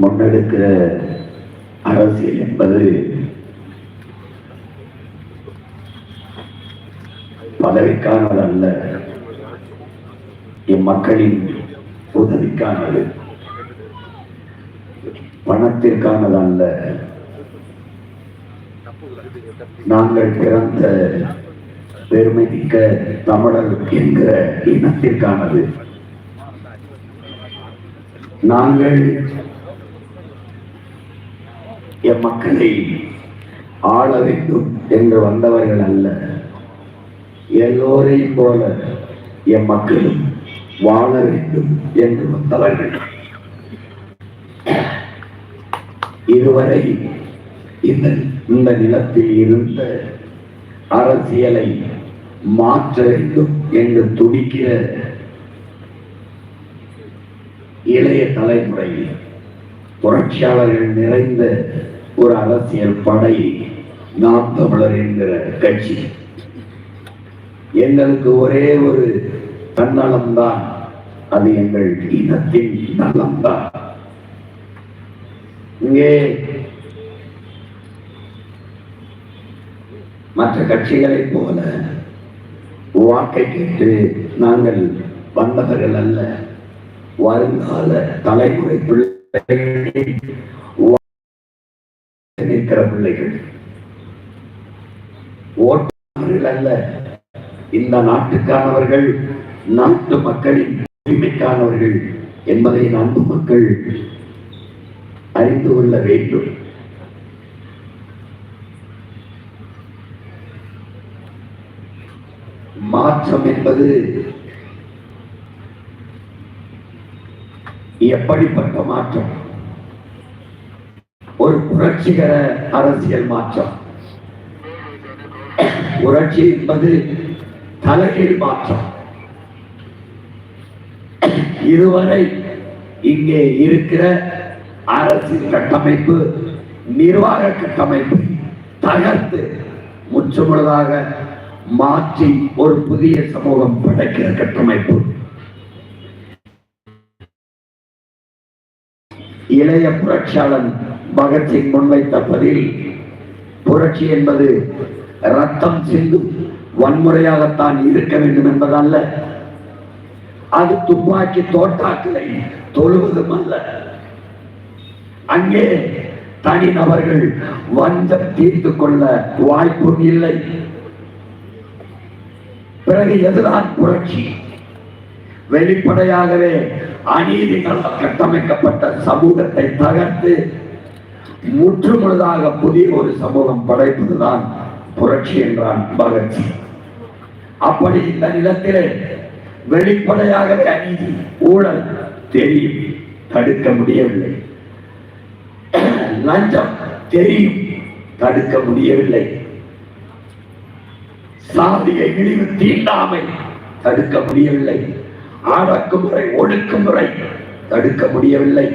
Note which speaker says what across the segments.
Speaker 1: முன்னெடுக்கிற அரசியல் என்பது பதவிக்கானது அல்ல இம்மக்களின் உதவிக்கானது. பணத்திற்கானது அல்ல. நாங்கள் பிறந்த பெருமைமிக்க தமிழர் என்கிற இனத்திற்கானது. நாங்கள் என் மக்களை ஆள வேண்டும் என்று வந்தவர்கள் அல்ல. எல்லோரையும் போல என் மக்களும் வாழ வேண்டும் என்று வந்தவர்கள். இதுவரை இந்த இந்த நிலத்தில் இருந்த அரசியலை மாற்ற வேண்டும் என்று துடிக்கிற இளைய தலைமுறை புரட்சியாளர்கள் நிறைந்த ஒரு அரசியல் படை நாம் தமிழர் என்கிற கட்சி. எங்களுக்கு ஒரே ஒரு தன்னலம்தான் அது எங்கள் இனத்தின் நலம்தான். இங்கே மற்ற கட்சிகளைப் போல வாக்கை கேட்டு நாங்கள் வந்தவர்கள் அல்ல. வருங்கால தலைமுறை பிள்ளைகள் நிற்கிற பிள்ளைகள். ஓட்டுநர்கள் அல்ல இந்த நாட்டுக்கானவர்கள் நாட்டு மக்களின் உரிமைக்கானவர்கள் என்பதை நான்கு மக்கள் அறிந்து கொள்ள வேண்டும். மாற்றம் என்பது எப்படிப்பட்ட மாற்றம்? ஒரு புரட்சிகர அரசியல் மாற்றம். புரட்சி என்பது தலைகீழ் மாற்றம். இதுவரை இங்கே இருக்கிற அரசியல் கட்டமைப்பு நிர்வாக கட்டமைப்பை தகர்த்து முற்றுமுழுதாக மாற்றி ஒரு புதிய சமூகம் படைக்கிற கட்டமைப்பு. இளைய புரட்சியாளன் பகத்சிங் முன்வைத்த பதில் புரட்சி என்பது ரத்தம் சிந்தும் வன்முறையாகத்தான் இருக்க வேண்டும் என்பதல்ல. அது துப்பாக்கி தோட்டாக்களை தொழுவதும் அல்ல. அங்கே தனி நபர்கள் வஞ்சம் தீர்த்து கொள்ள வாய்ப்பும் இல்லை. பிறகு எதுதான் புரட்சி? வெளிப்படையாகவே அநீதிகளால் கட்டமைக்கப்பட்ட சமூகத்தை தகர்த்து முற்றுமுழுதாக புதிய ஒரு சமூகம் படைப்பதுதான் புரட்சி என்றான் பகத்சிங் அப்படி இந்த நிலத்திலே வெளிப்படையாகவே அநீதி ஊழல் தெரியும் தடுக்க முடியவில்லை. லஞ்சம் தெரியும் தடுக்க முடியவில்லை. சாதிய இழிவு தீண்டாமை தடுக்க முடியவில்லை. அடக்குமுறை ஒடுக்குமுறை தடுக்க முடியவில்லை.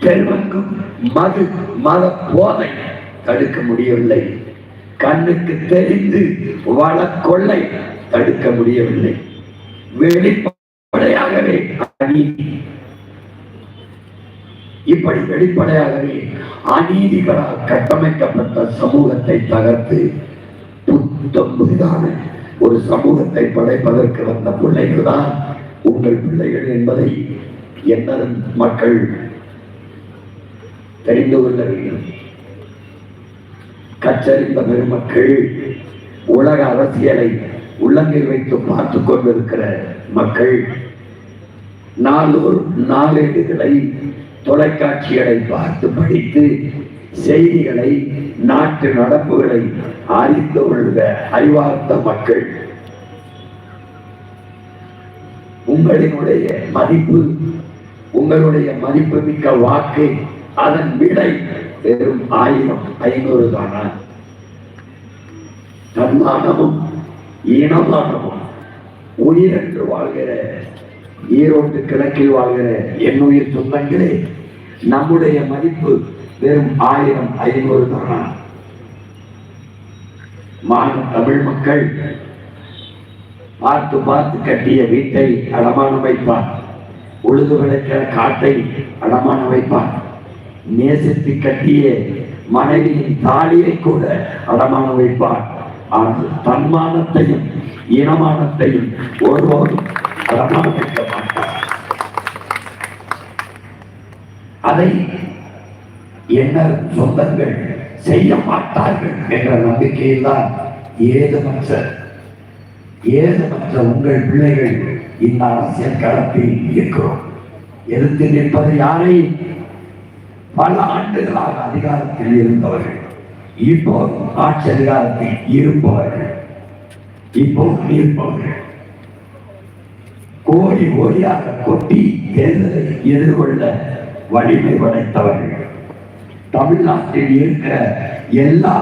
Speaker 1: பெருமங்கும் மது மத போதை தடுக்க முடியவில்லை. கண்ணுக்கு தெரிந்து வளக்கொள்ளை தடுக்க முடியவில்லை. வெளிப்படையாகவே அநீதி. இப்படி வெளிப்படையாகவே அநீதிகளால் கட்டமைக்கப்பட்ட சமூகத்தை தகர்த்து புத்தம் புதிதான ஒரு சமூகத்தை படைப்பதற்கு வந்த பிள்ளைகள் தான் உங்கள் பிள்ளைகள் என்பதை என்ன மக்கள் தெரிந்து கொள்ள வேண்டும். கற்றறிந்த பெருமக்கள் உலக அரசியலை உள்ளங்கில் வைத்து பார்த்து கொண்டிருக்கிற மக்கள் நாலு நாளேடுகளை தொலைக்காட்சிகளை பார்த்து படித்து செய்திகளை நாட்டு நடப்புகளை அறிந்து கொள்க அறிவார்த்த மக்கள். உங்களினுடைய மதிப்பு உங்களுடைய மதிப்பு மிக்க வாக்கு அதன் விலை வெறும் ஆயிரம் ஐநூறு தானா? தன்மானமும் இனமானமும் உயிரென்று வாழ்கிற ஈரோட்டு கிழக்கில் வாழ்கிற என் உயிர் சொந்தங்களே நம்முடைய மதிப்பு வெறும் ஆயிரம் ஐநூறு தானா மான் தமிழ் மக்கள் பார்த்து பார்த்து கட்டிய வீட்டை அடமானம் வைப்பான் உழுது விளைக்கிற காட்டை அடமானம் வைப்பான் நேசித்து கட்டிய மனைவியின் தாலியை கூட அடமானம் வைப்பான் ஆனால் தன்மானத்தையும் இனமானத்தையும் ஒருவரும் அடமானம் வைக்க மாட்டார். அதை என்ன சொந்தங்கள் செய்ய மாட்டார்கள் என்ற நம்பிக்கையில் தான் ஏதுமற்ற ஏதுமற்ற உங்கள் பிள்ளைகள் இந்த அரசியல் களத்தில் இருக்கிறோம். எதிர்த்து நிற்பது யாரை? பல ஆண்டுகளாக அதிகாரத்தில் இருந்தவர்கள். இப்போ ஆட்சி அதிகாரத்தில் இருப்பவர்கள். இப்போ இருப்பவர்கள் கோடி கோடியாக கொட்டி தேர்தலை எதிர்கொள்ள வலிமை படைத்தவர்கள். தமிழ்நாட்டில் இருக்கிற எல்லா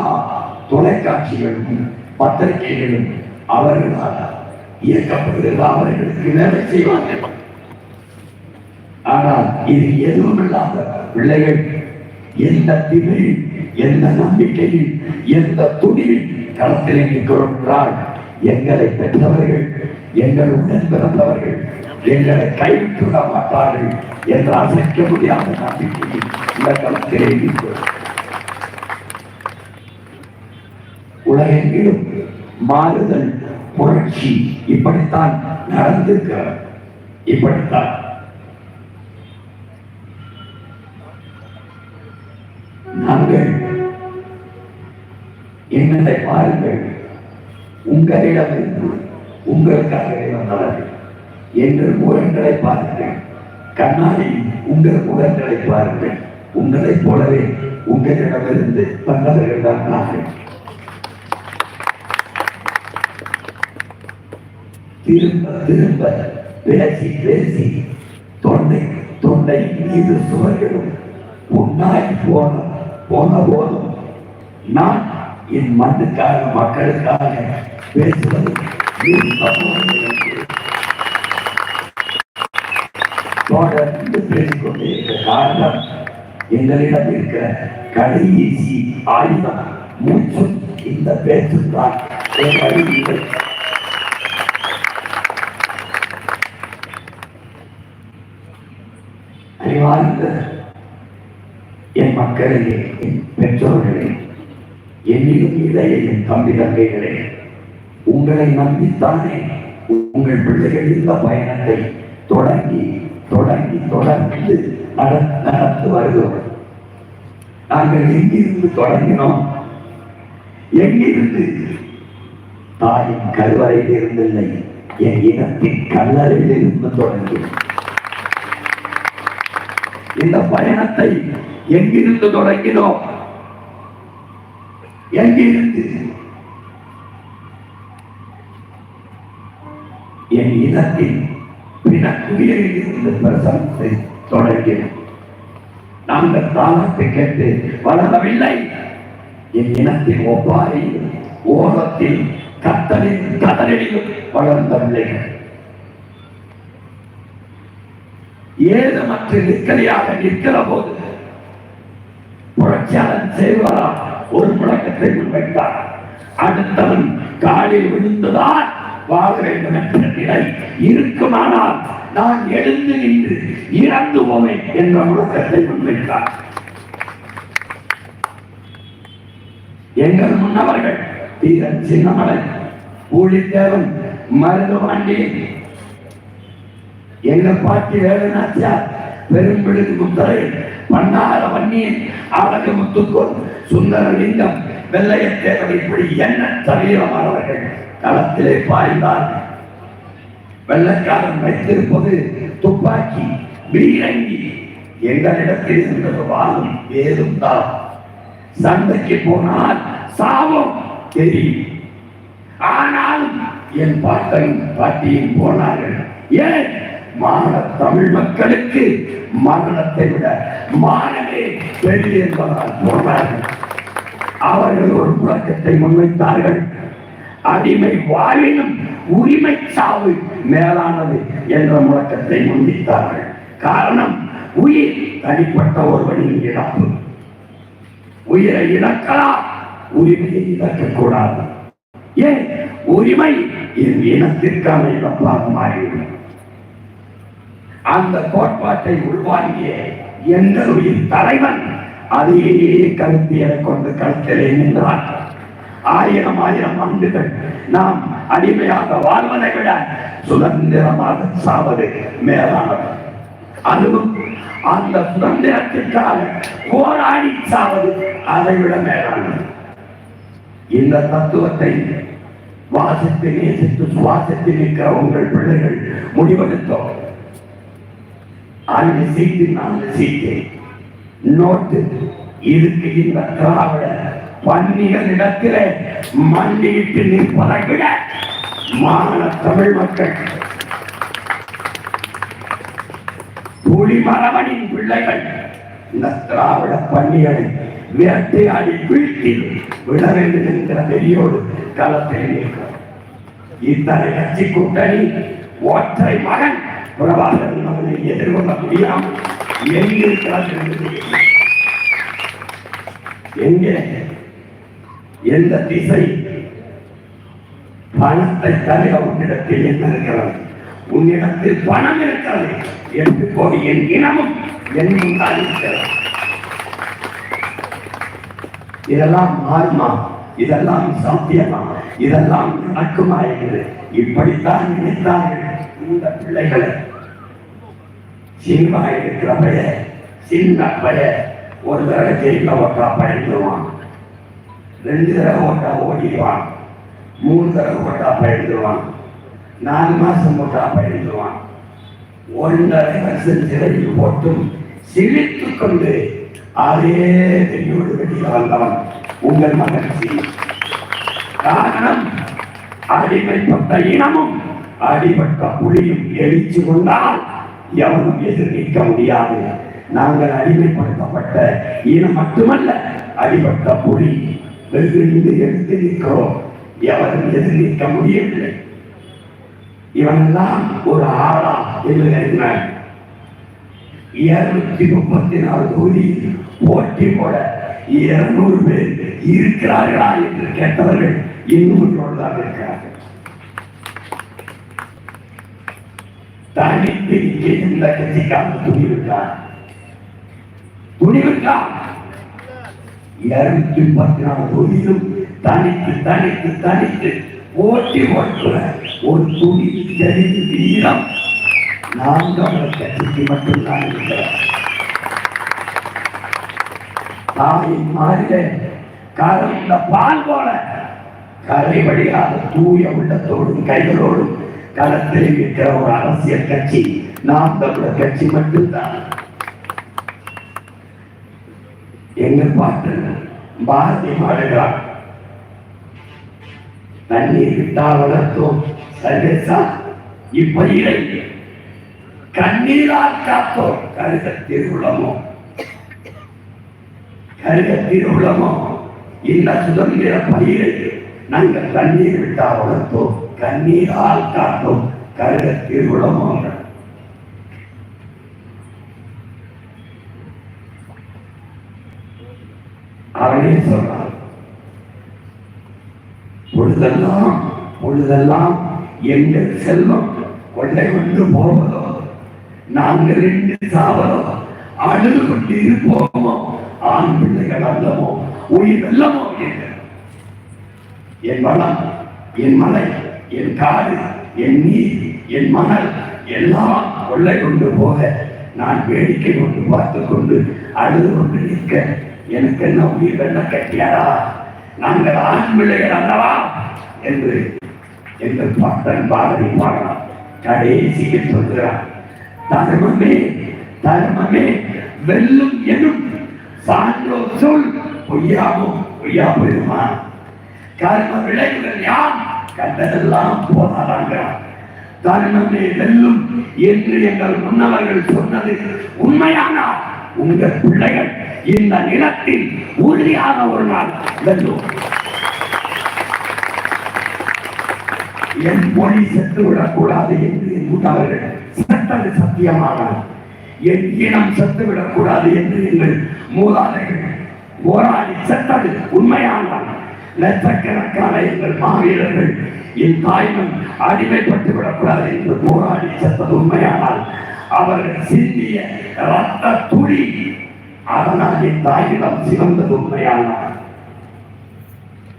Speaker 1: தொலைக்காட்சிகளும் பத்திரிகைகளும் அவர்களால் இயக்கப்படுகிறது அவர்களுக்கு வேலை செய்வார்கள். ஆனால் இது எதுவும் இல்லாத பிள்ளைகள் எந்த திமிழில் எந்த நம்பிக்கையில் எந்த துணிவில் களத்தில் நிற்கிறோம் என்றால் எங்களை பெற்றவர்கள் எங்கள் உடன் பிறந்தவர்கள் எங்களை கைவிட்டு விட மாட்டார்கள் என்று அசைக்க முடியாத நம்பிக்கை இந்த களத்திலே உலகெங்கிலும் மாறுதல் புரட்சி இப்படித்தான் நடந்திருக்கிறது. இப்படித்தான். நாங்கள் என்னதை பாருங்கள். உங்களிடமிருந்து உங்களுக்காகவே வந்தவர்கள். எங்கள் முகங்களை பாருங்கள். கண்ணாடி உங்கள் முகங்களை பாருங்கள். உங்களைப் போலவே உங்களிடமிருந்து வந்தவர்கள் தான் நாங்கள். திரும்ப திரும்ப பேசி பேசி தொண்டை தொண்டை மீது சுவர்களும் உன்னாய் போன போன போதும் நான் என் மண்ணுக்காக மக்களுக்காக பேசுவது பேசிக்கொண்டே இருக்க காரணம் எங்களிடம் இருக்கிற கடைசி ஆயுதம் மூச்சும் இந்த பேச்சும் தான் அறிவார்ந்த என் மக்களே என் பெற்றோர்களே என்னிலும் இளைய என் தம்பி தங்கைகளே உங்களை நம்பித்தானே உங்கள் பிள்ளைகள் இந்த பயணத்தை தொடங்கி தொடங்கி தொடர்ந்து நட- நடந்து வருகிறோம். நாங்கள் எங்கிருந்து தொடங்கினோம்? எங்கிருந்து? தாயின் கருவறையில் இருந்தில்லை என் இனத்தின் கல்லறையில் இருந்து தொடங்கி இந்த பயணத்தை எங்கிருந்து தொடங்கினோம்? எங்கிருந்து? என் இனத்தின் பிணக்குயிரில் இருந்து பிரசனத்தை தொடங்கினோம் நாங்கள் தாளத்தை கேட்டு வளரவில்லை. என் இனத்தின் ஒப்பாரியில் ஓரத்தில் கத்தலில் கதலிலும் வளர்ந்த பிள்ளைகள் ஏதமற்ற நிற்கலையாக நிற்கிற போது புரட்சியாளன் செய்வாரா ஒரு முழக்கத்தை முன்வைத்தார். அடுத்தவன் காலில் விழுந்துதான் வாழ இருக்குமானால் நான் எழுந்து நின்று இறந்து போவேன் என்ற முழக்கத்தை முன்வைத்தார். எங்கள் முன்னவர்கள் தீரன் சின்னமலை ஊழித்தேவன் வாண்டி எங்க பாட்டி வேலுநாச்சியார் பெரும்பிடுகு முத்தரை பன்னார வன்னியின் அழகு சுந்தர சுந்தரலிங்கம் வெள்ளையத்தேவன் இப்படி என்ன தவிர வீரமானவர்கள். களத்திலே பாய்ந்தார்கள். வெள்ளக்காரன் வைத்திருப்பது துப்பாக்கி பீரங்கி. எங்களிடத்தில் இருந்தது வாழும் ஏதும் தான். சண்டைக்கு போனால் சாபம் தெரியும். ஆனால் என் பாட்டன் பாட்டியும் போனார்கள். ஏன்? மான தமிழ் மக்களுக்கு மரணத்தை விட மாணவே பெரிய என்பதால் போனார்கள். அவர்கள் ஒரு முழக்கத்தை முன்வைத்தார்கள். அடிமை வாழ்விலும் உரிமை சாவு மேலானது என்ற முழக்கத்தை முன்வைத்தார்கள். காரணம் உயிர் தனிப்பட்ட ஒருவனின் இழப்பு. உயிரை இழக்கலாம் உரிமையை இழக்கக்கூடாது. ஏன்? உரிமை என் இனத்திற்கான இழப்பாக மாறிவிடும். அந்த கோட்பாட்டை உள்வாங்கிய எந்த உயிர் தலைவன் அதையே கருத்தியலை கொண்டு கருத்திலே நின்றான். ஆயிரம் ஆயிரம் ஆண்டுகள் நாம் அடிமையாக வாழ்வதை விட சுதந்திரமாக சாவது மேலானது அதுவும் அந்த சுதந்திரத்திற்காக போராடி சாவது அதை விட மேலானது இந்த தத்துவத்தை வாசித்து நேசித்து சுவாசித்து நிற்கிற உங்கள் பிள்ளைகள் முடிவெடுத்தோம் அந்த சீட்டு நான்கு சீட்டு. நோட்டு இதுக்கு இந்த திராவிட பன்னிகளிடத்திலே மண்டியிட்டு நிற்பதை விட மாநில தமிழ் மக்கள். புலிமரவனின் பிள்ளைகள் இந்த திராவிட பன்னிகளை வேட்டையாடி வீழ்த்தி விட வேண்டும் என்கிற வெறியோடு களத்தில் நிற்கிறோம் இத்தனை கட்சி கூட்டணி ஒற்றை மகன் பிரபாகரன் அவனை எதிர்கொள்ள முடியாமல் எங்கிருக்கிறார் என்று எங்கே? எந்த திசை? பணத்தை தவிர உன்னிடத்தில் என்ன இருக்கிறது? உன்னிடத்தில் பணம் இருக்கிறது. என்று போய் என் இனமும் என் முன்னால் இருக்கிறது இதெல்லாம் மாறுமா இதெல்லாம் சாத்தியமா இதெல்லாம் நடக்குமா என்று இப்படித்தான் நினைத்தார்கள் இந்த பிள்ளைகளை. சினிமா இருக்கிற பைய சின்ன பைய ஒரு தடவை தெரியும் ஓட்டா பயந்துருவான். ரெண்டு தடவை ஓட்டா ஓடிடுவான் மூணு தடவை ஓட்டா பயந்துருவான் நாலு மாசம் போட்டா பயந்துருவான் ஒன்றரை வருஷம் சிறையில் போட்டும் சிரித்து கொண்டு அதே வெறியோடு வெளியில் வந்தவன் உங்கள் மகிழ்ச்சி காரணம் அடிமைப்பட்ட இனமும் அடிபட்ட புலியும் எழுச்சி கொண்டால் எவனும் எதிர் நிற்க முடியாது. நாங்கள் அடிமைப்படுத்தப்பட்ட இனம் மட்டுமல்ல அடிபட்ட புலி வெகுண்டு எடுத்து நிற்கிறோம் எவரும் எதிர்நிற்க முடியவில்லை. இவனெல்லாம் ஒரு ஆளா என்று இருநூத்தி முப்பத்தி நாலு தொகுதியில் போட்டி போட இருநூறு பேர் இருக்கிறார்களா என்று கேட்டவர்கள் இன்னும் தான் இருக்கிறார்கள். தனித்து இங்கே இந்த கட்சிக்காக துணிவிட்டார் துணிவிட்டார் இருநூத்தி முப்பத்தி நாலு தொழிலும் தனித்து தனித்து தனித்து ஓட்டி ஓட்டுற ஒரு துணி தெரிந்து வீரம். நாம் தமிழர் கட்சிக்கு மட்டும்தான் இருக்கிறோம் தாயின் மாறில கலந்த பால் போல கரை வழியாக தூய உள்ளத்தோடும் கைகளோடும் களத்தில் இருக்கிற ஒரு அரசியல் கட்சி நாம் தமிழர் கட்சி மட்டும்தான். என்று பாட்டு பாரதி பாடுகிறார். தண்ணீர் விட்டா வளர்த்தோம் சர்வேசா? இப்பயிரை கண்ணீரால் காத்தோம் கருத திருவுளமோ? கருத திருவுளமோ? இந்த சுதந்திர பயிரை நாங்கள் தண்ணீர் விட்டால் வளர்த்தோம் கண்ணீரால் காத்தோம் கருத திருவுளமோ அவனே சொன்னார் பொழுதெல்லாம் பொழுதெல்லாம் எங்கள் செல்வம் கொள்ளை கொண்டு போவதோ நாங்கள் ரெண்டு சாவதோ அழுது கொண்டு இருப்போமோ ஆண் பிள்ளைகள் அல்லமோ உயிர் அல்லமோ என் வளம் என் மலை என் காடு என் நீர் என் மணல் எல்லாம் கொள்ளை கொண்டு போக நான் வேடிக்கை கொண்டு பார்த்து கொண்டு அழுது கொண்டு நிற்க. எனக்கு என்ன உயிர் வெள்ள கட்டியாரா நாங்கள் ஆண் பிள்ளைகள் அல்லவா? என்று எங்கள் பாட்டன் பாரதி பாடலாம் கடைசியில் சொல்கிறார் தர்மமே தர்மமே வெல்லும் எனும் சான்றோ சொல் பொய்யாவும் பொய்யா போயிருமா? கர்ம விளைவுகள் யார்? கண்டதெல்லாம் போதாதாங்கிறார் தர்மமே வெல்லும் என்று எங்கள் முன்னவர்கள் சொன்னது உண்மையானார் உங்கள் பிள்ளைகள் இந்த நிலத்தில் உறுதியாக ஒரு நாள் வெல்லும். என் மொழி செத்து விடக்கூடாது என்று என் கூட்டாளர்கள் சட்டது சத்தியமானார் என் இனம் செத்து விடக்கூடாது என்று எங்கள் மூதாதைகள் போராடி செத்தது உண்மையானால் லட்சக்கணக்கான எங்கள் மாவீரர்கள் என் தாய்மன் அடிமைப்பட்டு விடக்கூடாது என்று போராடி செத்தது உண்மையானால் அவர்கள் சிந்திய ரத்த துளி அதனால் என் தாயிடம் சிவந்தது உண்மையானார்.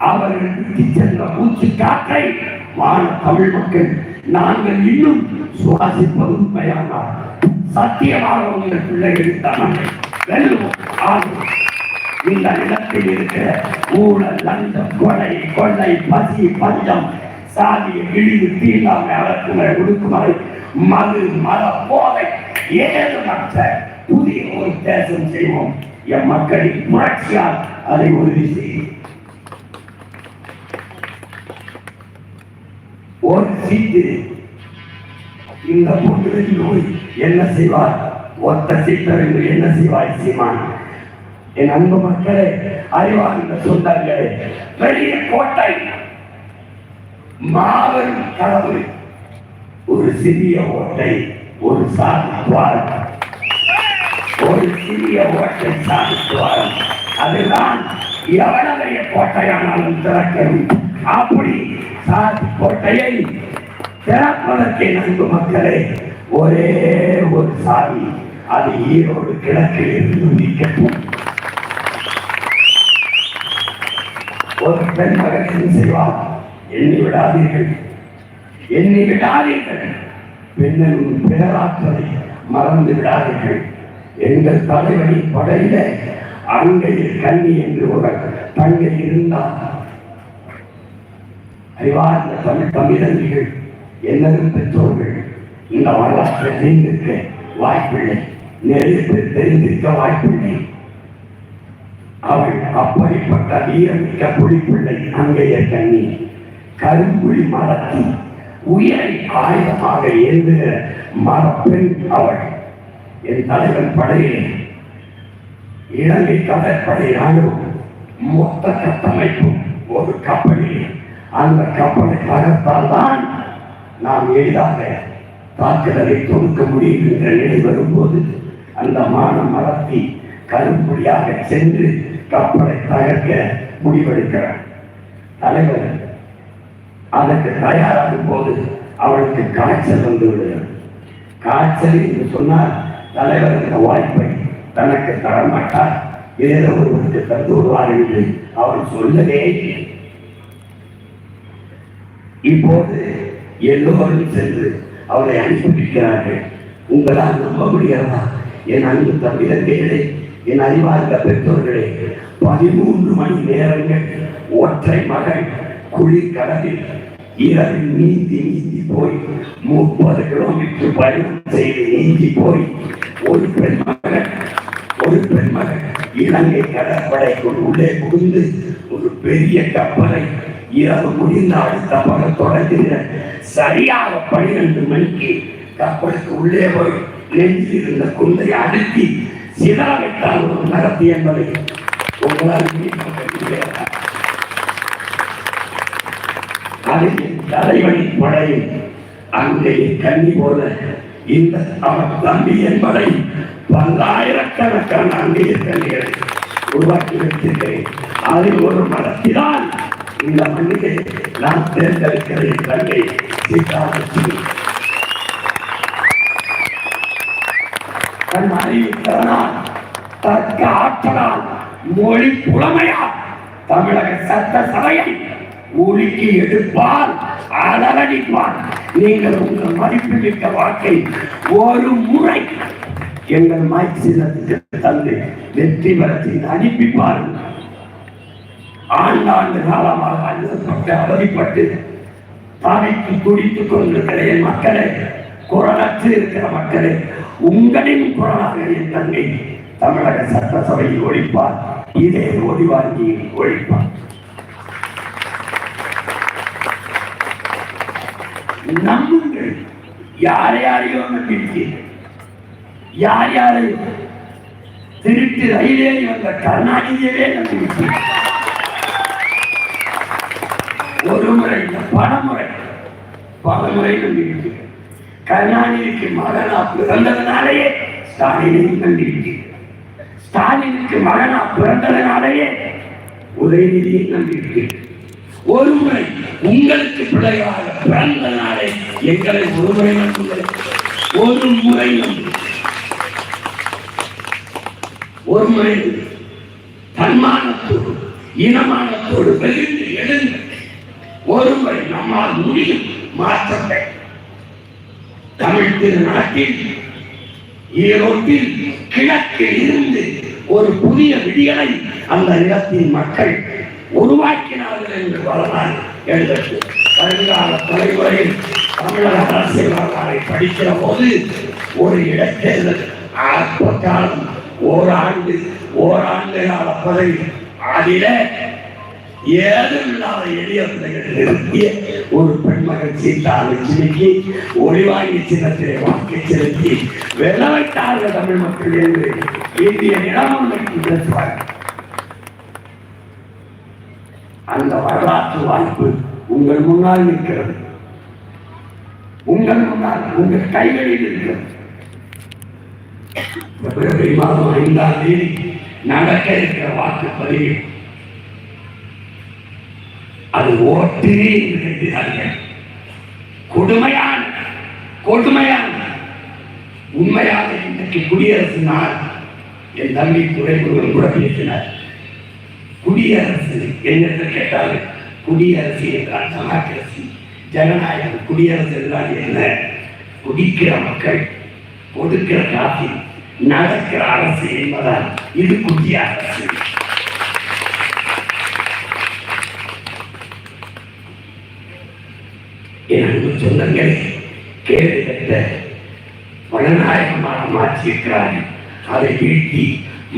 Speaker 1: அவர்கள் சென்ற மூச்சு காற்றை வாழ தமிழ் மக்கள் நாங்கள் இன்னும் சுவாசிப்பது உண்மையானார். சத்தியமாக உங்கள் பிள்ளைகள் தமிழ் வெல்லுவோம் ஆகும். இந்த இடத்தில் இருக்கிற ஊழல் லஞ்சம் கொலை கொள்ளை பசி பஞ்சம் சாதிய இழிவு தீண்டாமை அடக்குமுறை ஒடுக்குமுறை மது மத போதை ஏதுமற்ற புதிய ஒரு தேசம் செய்வோம். என் மக்களின் புரட்சியால் அதை உறுதி செய்யும் ஒரு சீட்டு இந்த பொங்கலின் நோய் என்ன செய்வார்? ஒத்த சீட்டர் என்ன செய்வாய் சீமான்? என் அன்பு மக்களே அறிவார்ந்த சொந்தங்களே பெரிய கோட்டை மாபெரும் கடவுள் ஒரு சிறிய ஓட்டை ஒரு சாதித்துவாரம் ஒரு சிறிய ஓட்டை சாதித்துவாரம் அதுதான் எவ்வளவு கோட்டையானாலும் திறக்கும். அப்படி சாதி கோட்டையை திறப்பதற்கு நன்கு மக்களே ஒரே ஒரு சாவி அது ஈரோடு கிழக்கில் இருந்து நீக்கப்படும் ஒரு பெண் மகன் என்ன செய்வார்? எண்ணி விடாதீர்கள். எண்ணி விடாதீர்கள். பெண்ணின் பேராற்றலை மறந்து விடாதீர்கள். எங்கள் தலைவரின் படையில அங்கையில் கண்ணி என்று ஒரு தங்கை இருந்தார். அறிவார்ந்த தமிழ் தமிழர்கள் என்னதும் பெற்றோர்கள் இந்த வரலாற்றை தெரிந்திருக்க வாய்ப்பில்லை. நெருப்பு தெரிந்திருக்க வாய்ப்பில்லை. அவள் அப்படிப்பட்ட வீரமிக்க புலிப்பிள்ளை அங்கைய கண்ணி கரும்புலி மரத்தின் உயிரை ஆயுதமாக ஏந்துகிற மரப்பெண் அவள் என் தலைவன் படையிலே இலங்கை கடற்படை மொத்த கட்டமைப்பும் ஒரு கப்பலில். அந்த கப்பலை தகர்த்தால் தான் நாம் எளிதாக தாக்குதலை தொடுக்க முடியும் என்ற நிலை வரும்போது அந்த மான மலர்த்தி கரும்புலியாக சென்று கப்பலை தகர்க்க முடிவெடுக்கிறார். தலைவர் அதற்கு தயாராகும் போது அவளுக்கு காய்ச்சல் வந்து காய்ச்சல் என்று சொன்னால் தலைவர் இந்த வாய்ப்பை தனக்கு தரமாட்டார். ஏதோ ஒருவருக்கு தந்து விடுவார் என்று அவர் சொல்லவே இப்போது எல்லோரும் சென்று அவளை அனுப்பிவிக்கிறார்கள் உங்களால் நம்ப முடியாதா என் அன்பு தமிழர்களே என் அறிவார்ந்த பெற்றோர்களே பதிமூன்று மணி நேரங்கள் ஒற்றை மகள் குளிர்கடலில் இரவில் நீந்தி நீந்தி போய் முப்பது கிலோமீட்டர் பயணம் செய்து நீந்தி போய் ஒரு பெண் மகன் ஒரு பெண் மகன் இலங்கை கடற்படைக்குள் உள்ளே புகுந்து ஒரு பெரிய கப்பலை இரவு முடிந்த அடுத்த பகல் தொடங்குகிற சரியாக பன்னிரண்டு மணிக்கு கப்பலுக்கு உள்ளே போய் நெஞ்சில் இருந்த குந்தை அழுத்தி சிதாவிட்டால் ஒரு நடத்தி என்பதை உங்களால் அதில் தலைவன் படை. அங்கே கன்னி போல இந்த அவன் தம்பி என்பதை பல்லாயிரக்கணக்கான அங்கே கண்ணிகளை உருவாக்கி வைத்திருக்கிறேன். அதில் ஒரு மனத்தினால் இந்த மண்ணிலே நான் தேர்ந்தெடுக்கிறேன் தங்கை சீதாலட்சுமி தன் மனைவி திறனால் தற்க ஆற்றலால் மொழி புலமையால் தமிழக சட்ட சபையை உலுக்கி எடுப்பால் அலரடிப்பார் நீங்கள் உங்கள் மதிப்புமிக்க வாக்கை ஒரு முறை எங்கள் மைக் தந்து வெற்றி பெறத்தில் அனுப்பி பாருங்கள். ஆண்டாண்டு காலமாக அழுதப்பட்டு அவதிப்பட்டு தாய்க்கு துடித்துக் கொண்டிருக்கிற என் மக்களே குரலற்று இருக்கிற மக்களே உங்களின் குரலாக என் தங்கை தமிழக சட்டசபையில் ஒழிப்பார். இதே ஒளிவாங்கியில் ஒழிப்பார். நம்புங்கள். யார் யாரையோ நம்பியிருக்கீர்கள் யார் யாரையும் திருட்டு ரயிலேறி வந்த கருணாநிதியவே நம்பியிருக்கீர்கள் ஒரு முறை இல்லை பல முறை பல முறை நம்பியிருக்கீர்கள் கருணாநிதிக்கு மகனா பிறந்ததுனாலேயே ஸ்டாலினையும் நம்பியிருக்கீர்கள் ஸ்டாலினுக்கு மகனா பிறந்ததுனாலேயே உதயநிதியை நம்பியிருக்கீர்கள் ஒருமுறை உங்களுக்கு பிள்ளைகளாக பிறந்த நாளை எங்களை ஒருமுறை நம்புங்கள் ஒரு முறை ஒரு முறை தன்மானத்தோடு இனமானத்தோடு வெளிந்து எழுந்து ஒருமுறை நம்மால் முடியும் மாற்றத்தை. தமிழ் திருநாட்டில் ஈரோட்டில் கிழக்கில் இருந்து ஒரு புதிய விடியலை அந்த நிலத்தின் மக்கள் உருவாக்கினார்கள் என்று வரலாறு எழுதட்டு வருங்கால தலைமுறையில் தமிழக அரசியல் வரலாறை படிக்கிற போது ஒரு இடைத்தேர்தல் ஆர்ப்பாட்டம் ஓராண்டு ஓராண்டு கால பதவி அதில ஏதும் இல்லாத எளிய பிள்ளைகள் நிறுத்திய ஒரு பெண்மகன் சீதா லட்சுமிக்கு ஒளிவாங்கி சின்னத்திலே வாக்கு செலுத்தி வெள்ளவிட்டார்கள் தமிழ் மக்கள் என்று இந்திய நிலமமைக்கு பேசுவார்கள் அந்த வரலாற்று வாய்ப்பு உங்கள் முன்னால் நிற்கிறது. உங்கள் முன்னால் உங்கள் கைகளில் இருக்கிறது பிப்ரவரி மாதம் ஐந்தாம் தேதி நடக்க இருக்கிற வாக்குப்பதிவு அது ஓட்டினே என்று கொடுமையான கொடுமையான உண்மையாக இன்றைக்கு குடியரசு நாள். என் தம்பி துறைமுருகன் கூட பேசினார். குடியரசு என்னென்று கேட்டால் குடியரசு என்றால் டெமோக்ரசி ஜனநாயகம் குடியரசு என்றால் என்ன? குடிக்கிற மக்கள் ஒதுக்கிற காசி நடக்கிற அரசு என்பதால் இது குடிய அரசு என் அன்பு கேள்வி பெற்ற மனநாயகமாக மாற்றியிருக்கிறார்கள். அதை வீழ்த்தி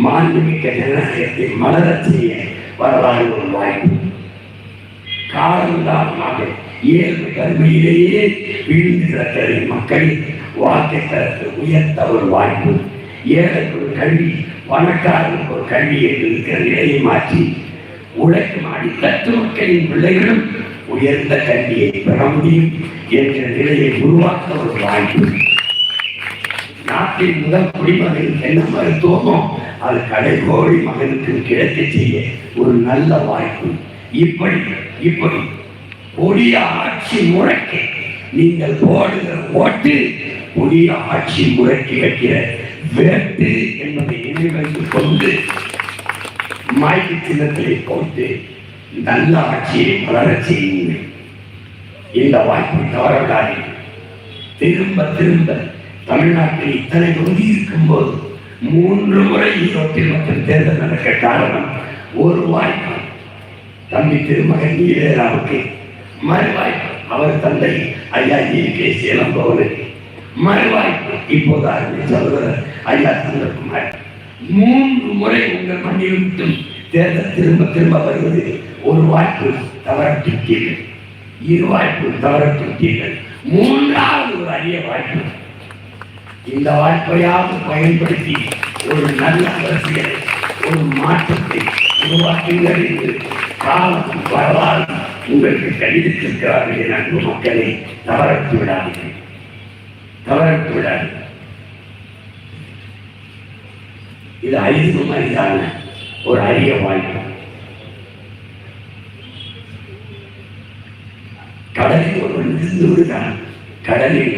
Speaker 1: மாண்புமிக்க ஜனநாயகத்தை மலரச் செய்ய வரலாறு ஒரு வாய்ப்பு காலந்தாரமாக இயல்பு கருமையிலேயே வீழ்ந்து கிடக்கிற மக்களின் வாழ்க்கை தரத்தை உயர்த்த ஒரு வாய்ப்பு. ஏழைக்கு ஒரு கல்வி பணக்காரனுக்கு ஒரு கல்வி என்று இருக்கிற நிலையை மாற்றி உழைக்கும் அடித்தட்டு மக்களின் பிள்ளைகளும் உயர்ந்த கல்வியை பெற முடியும் என்ற நிலையை உருவாக்க ஒரு வாய்ப்பு. நாட்டின் முதல் குடிமகன் என்ன மருத்துவமோ அது கடைகோடி மகனுக்கு கிடைக்க செய்ய ஒரு நல்ல வாய்ப்பு. இப்படி இப்படி. கொடிய ஆட்சி முறைக்கு நீங்கள் போடுகிற ஓட்டு கொடிய ஆட்சி முறைக்கு வைக்கிற வேட்டு என்பதை நினைவைத்துக் கொண்டு மாய்க்கு சின்னத்திலே போட்டு நல்ல ஆட்சியை வளர செய்யுங்கள். இந்த வாய்ப்பை தவறவிடாதீர்கள். திரும்ப திரும்ப தமிழ்நாட்டில் இத்தனை தொகுதி இருக்கும்போது மூன்று முறை இருபத்தி மற்றும் தேர்தல் நடக்க காரணம் ஒரு வாய்ப்பு. தம்பி திருமகன் ஈழராவுக்கு மறுவாய்ப்பு. அவர் தந்தை ஐயா ஜி கே சேலம்பவனுக்கு மறுவாய்ப்பு. இப்போது சகோதரர் ஐயா சந்திரகுமார் மூன்று முறை உங்கள் மண்ணில் விட்டும் தேர்தல் திரும்ப திரும்ப வருவது ஒரு வாய்ப்பு தவறவிட்டீர்கள் இரு வாய்ப்பு தவறவிட்டீர்கள் மூன்றாவது ஒரு அரிய வாய்ப்பு இந்த வாய்ப்பையாக பயன்படுத்தி ஒரு நல்ல அரசியலை ஒரு மாற்றத்தை உருவாக்குங்கள் என்று காலம் பரவால் உங்களுக்கு கடிதத்திருக்கிறார்கள் என் அன்பு மக்களை தவறத்து விடாதீர்கள். தவறத்து விடாதீர்கள். இது அறிவு அரிதான ஒரு அரிய வாய்ப்பு கடலில் ஒருவன் விழுந்து விடுகிறான். கடலில்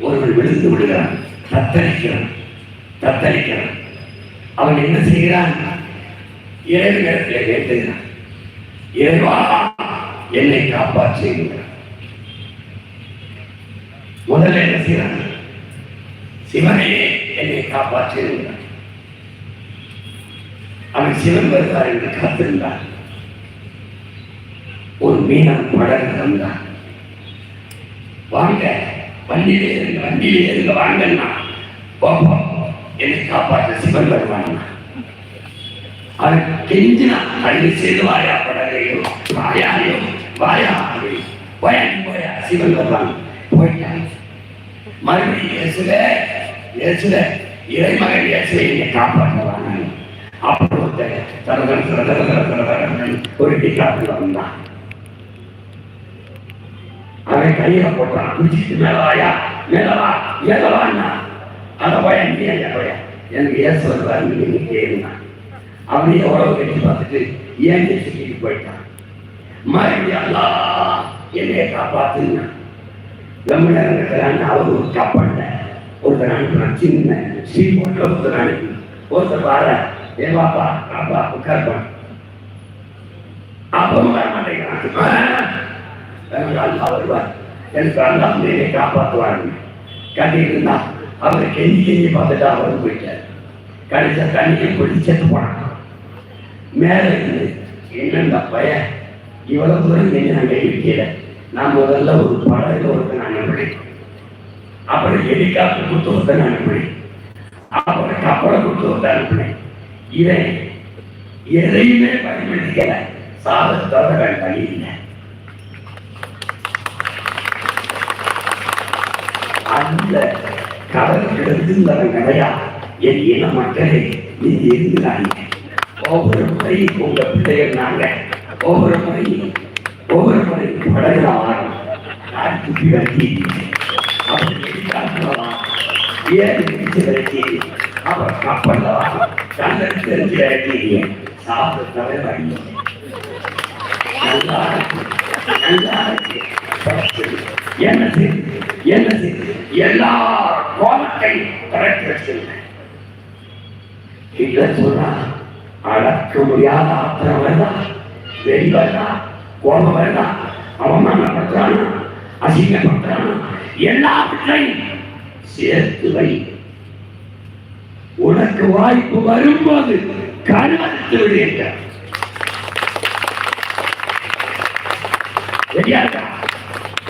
Speaker 1: ஒருவன் விழுந்து விடுகிறான். தத்தளிக்கிறான் தத்தளிக்கிறான் அவன் என்ன செய்கிறான்? இறைவனிடத்தில் கேட்டுகிறான் இறைவா என்னை காப்பாற்றுகிறான் முதல்ல என்ன செய்கிறான்? சிவனே என்னை காப்பாற்றுகிறான் அவன் சிவன் வருவார் என்று காத்திருந்தான். ஒரு மீனம் படகு வந்தான் வாங்க வண்டியிலே இருங்க வண்டியிலே இருங்க வாங்கன்னா பாப்பா என்னை காப்பாற்ற சிவன் வருவான் அவன் கெஞ்சினா அள்ளி செய்து வாயா படகையோ வாயாயோ வாயா வயன் போயா சிவன் வருவான் போயிட்டான் மறுபடியும் இயேசுல இயேசுல இறைமகன் இயேசுல என்னை காப்பாற்றுவாங்க அப்போ ஒரு டிகாப்பில் வந்தான் அவன் கையில போட்டான் குடிச்சிட்டு மேலவாயா மேலவா மேல வா அதை போய் நீ ஐயா எனக்கு ஏசு வருவார் நீ கேளுங்க அவனையே உறவு கட்டி பார்த்துட்டு ஏன் சுற்றிட்டு போயிட்டான். மறுபடியும் அல்லா என்னைய காப்பாத்துங்க. ரொம்ப நேரம் இருக்கிறான்னு அவர் ஒரு கப்பல்ல ஒருத்தர் அனுப்புறான் சின்ன ஸ்ரீ போட்டில் ஒருத்தர் அனுப்பி. ஒருத்தர் வர ஏ பாப்பா அப்பா உட்கார்ப்பான் அப்பவும் வர மாட்டேங்கிறான். அல்லா வருவார் எனக்கு அல்லா என்னை காப்பாற்றுவாருங்க கட்டிட்டு இருந்தா அவரை கெஞ்சி கெஞ்சி பார்த்துட்டு அவரும் போயிட்டார் கடைசியா தண்ணியை போட்டு செத்து போனான் மேலே இருந்து என்ன இந்த பையன் இவ்வளவு தூரம் கெஞ்சி நான் கை நான் முதல்ல ஒரு படகுல நான் அனுப்பினேன் அப்புறம் ஹெலிகாப்டர் கொடுத்து ஒருத்தன் அனுப்பினேன் அப்புறம் கப்பலை கொடுத்து ஒருத்தன் அனுப்பினேன் இவன் எதையுமே பயன்படுத்திக்கல சாதத்தோட வேற வழி அந்த கடல் கிடந்து கிடையா? என் இன மக்களை நீ இருந்தாங்க ஒவ்வொரு முறையும் உங்க பிள்ளைகள் நாங்க ஒவ்வொரு முறையும் ஒவ்வொரு முறையும் படகுல அவர் கப்பல்ல கண்ணன் தெரிஞ்சு இறக்கி நல்லா இருக்கு நல்லா இருக்கு. என்ன செய்யுது என்ன செய்யுது எல்லா கோபத்தையும் கரெக்ட் வச்சிருந்தேன் இல்ல சொன்னா அடக்க முடியாத ஆத்திரம் வேண்டாம் வெறி வேண்டாம் கோபம் வேண்டாம் அவமானப்படுத்துறானா? அசிங்கப்படுத்துறானா? எல்லாவற்றையும் சேர்த்து வை. உனக்கு வாய்ப்பு வரும்போது கருவத்து விடுகின்றார் சரியாக்கா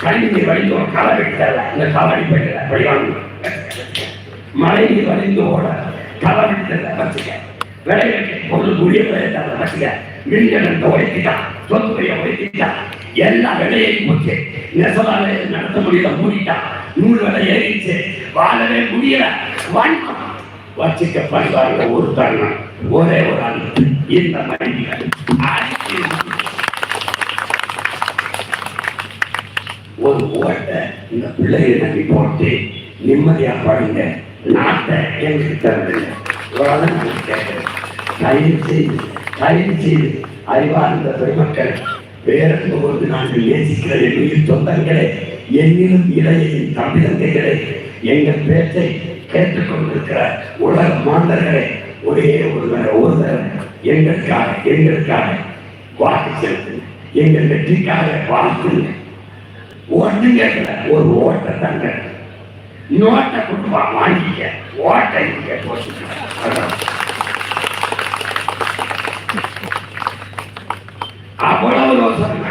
Speaker 1: கல்வி வழிந்து ஒரு களை வைக்கல இந்த களை வைக்கல படிவாங்க மழை நீர் வழிந்து ஓட களை வைக்கல வச்சுக்க விலை பொருள் உரிய விளையாட்டால வச்சுக்க மின்கலத்தை உழைத்திட்டான் சொத்துறையை உழைத்திட்டான் எல்லா விலையையும் போச்சு. நெசவால நடத்த முடியல மூடிட்டான் நூல் விலை ஏறிச்சு வாழவே முடியல. வணக்கம். வச்சுக்க பண்பாடுல ஒரு தருணம். ஒரே ஒரு ஆள் இந்த மனிதர்கள் ஒரு ஓட்டை இந்த பிள்ளையை நம்பி போட்டு நிம்மதியா பாடுங்க. நாட்டை எங்களுக்கு தரதில்லை இவ்வளவுதான் நான் கேட்கிறேன் தயவு செய்து தயவு செய்து அறிவார்ந்த பெருமக்கள் பேரன்பு கொண்டு நாங்கள் நேசிக்கிற என் உயிர் சொந்தங்களே என்னிலும் இளையின் தமிழந்தைகளே எங்கள் பேச்சை கேட்டுக்கொண்டிருக்கிற உலக மாந்தர்களே ஒரே ஒரு தடவை ஒரு தடவை எங்களுக்காக எங்களுக்காக வாக்கு செலுத்துங்க. எங்கள் வெற்றிக்காக வாழ்த்துங்க. ஒன்றும் கேட்கல ஒரு ஓட்டை தங்க. நோட்டை கொண்டு வா வாங்கிக்க. ஓட்டை இங்க அவ்வளவு ரோசம்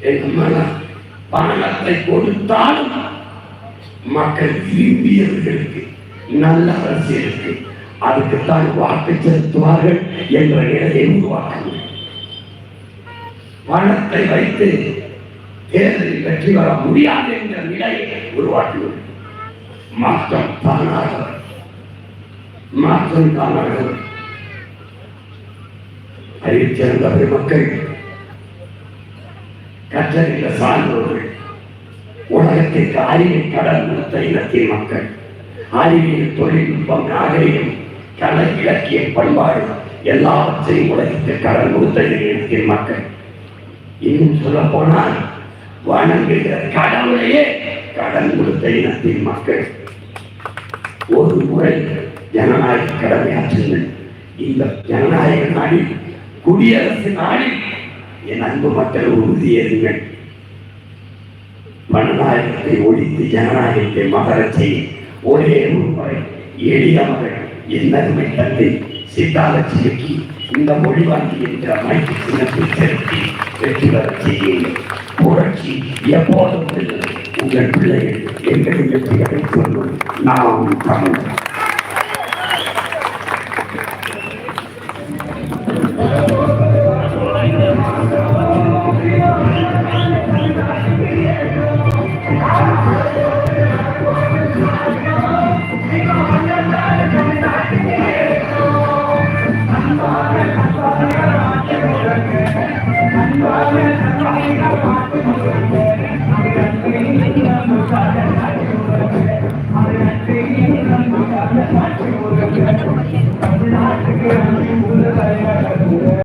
Speaker 1: எங்க மனம் பணத்தை கொடுத்தாலும் மக்கள் விரும்பியவர்களுக்கு நல்ல அரசியலுக்கு அதுக்குத்தான் வாக்கு செலுத்துவார்கள் என்ற நிலையை உருவாக்குங்கள். பணத்தை வைத்து தேர்தலில் வெற்றி பெற முடியாது என்ற நிலையை உருவாக்கியுள்ளது மாற்றம் தானாக மாற்றம் தானாக அறிவிச்சிருந்த பெருமக்கள் கற்றறிந்த சார்ந்தவர்கள் உலகத்திற்கு அறிவை கடல் கொடுத்த இனத்தின் மக்கள் அறிவியல் தொழில்நுட்பம் நாகரிகம் கலை இலக்கிய பண்பாடு எல்லாவற்றையும் உலகத்திற்கு கடன் கொடுத்த இனத்தின் மக்கள். இன்னும் சொல்ல போனால் வணங்குகிற கடவுளையே கடன் கொடுத்த இனத்தின் மக்கள். ஒரு முறை ஜனநாயக கடமையாற்றுங்கள் இந்த ஜனநாயக நாடி குடியரசு நாடி என் அன்பு மக்கள் உறுதியேறுங்கள் பணநாயகத்தை ஒழித்து ஜனநாயகத்தை மகரச் செய்யும் ஒரே ஒரு முறை எளிய மகள் என் தந்தை சித்தாலட்சுமிக்கு இந்த மொழி வாங்கி என்ற அமைப்பு சின்னத்தை செலுத்தி வெற்றி பெறச் செய்யுங்கள் புரட்சி எப்போதும் வெல்லும். உங்கள் பிள்ளைகள் எங்களை வெற்றி அடைத்துள்ளோம் நாம் தமிழ்